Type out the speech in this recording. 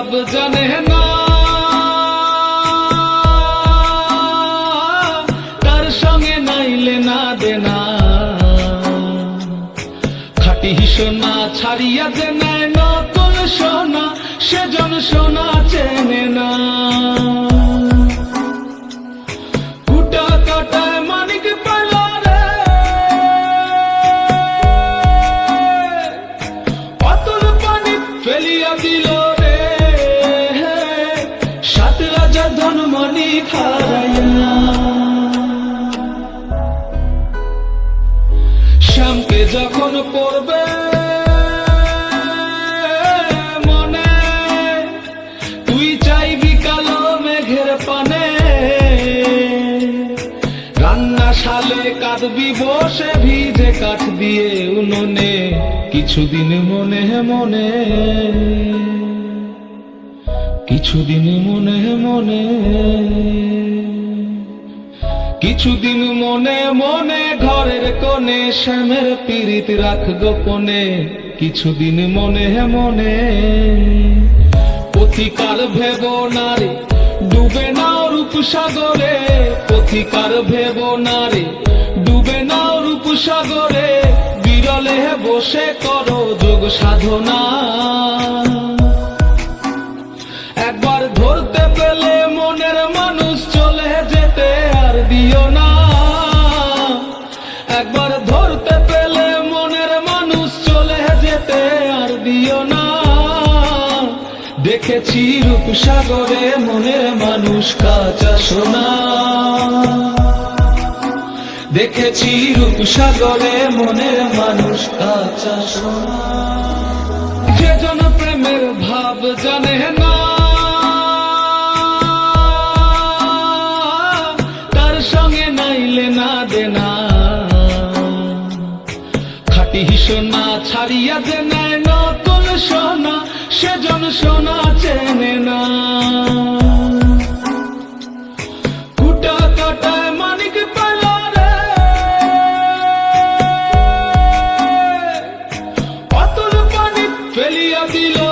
ভাব জানে না। তার সঙ্গে নাইলে না দেনা। খাটি সোনা ছাড়িয়া যে নেয় সোনা, সেজন সোনা চেনে না। ফেলিয়া দিল। ধনমণি খারাইয়া? শ্যামকে যখন পড়বে মনে, তুই চাইবি কালো মেঘের পানে। রান্না শালে কাঁদবি, বসে ভিজে কাঠ দিয়ে উনুনে, কিছুদিন মনে মনে। কিছুদিন মনে মনে, কিছুদিন মনে মনে ঘরের কোণে, শ্যামের পীড়িত রাখ গোপনে, কিছুদিন মনে মনে পথিকার ভেব নারে ডুবে নাও রূপ সাগরে পথিকার ভেব নারে ডুবে নাও রূপ সাগরে বিরলে বসে করো যোগ সাধনা। একবার ধরতে পেলে মনের মানুষ চলে যেতে আর দিও না। একবার ধরতে পেলে মনের মানুষ চলে যেতে আর দিও না। দেখেছি রূপসাগরে মনের মানুষ কাঁচা সোনা। দেখেছি রূপসাগরে মনের মানুষ কাঁচা সোনা। যে জন প্রেমের ভাব জানে না। নাইলে না দেনা। খাটি সোনা ছাড়িয়া নেয় নতুন সোনা, সেজন সোনা চেনে না। ফেলিয়া দিল।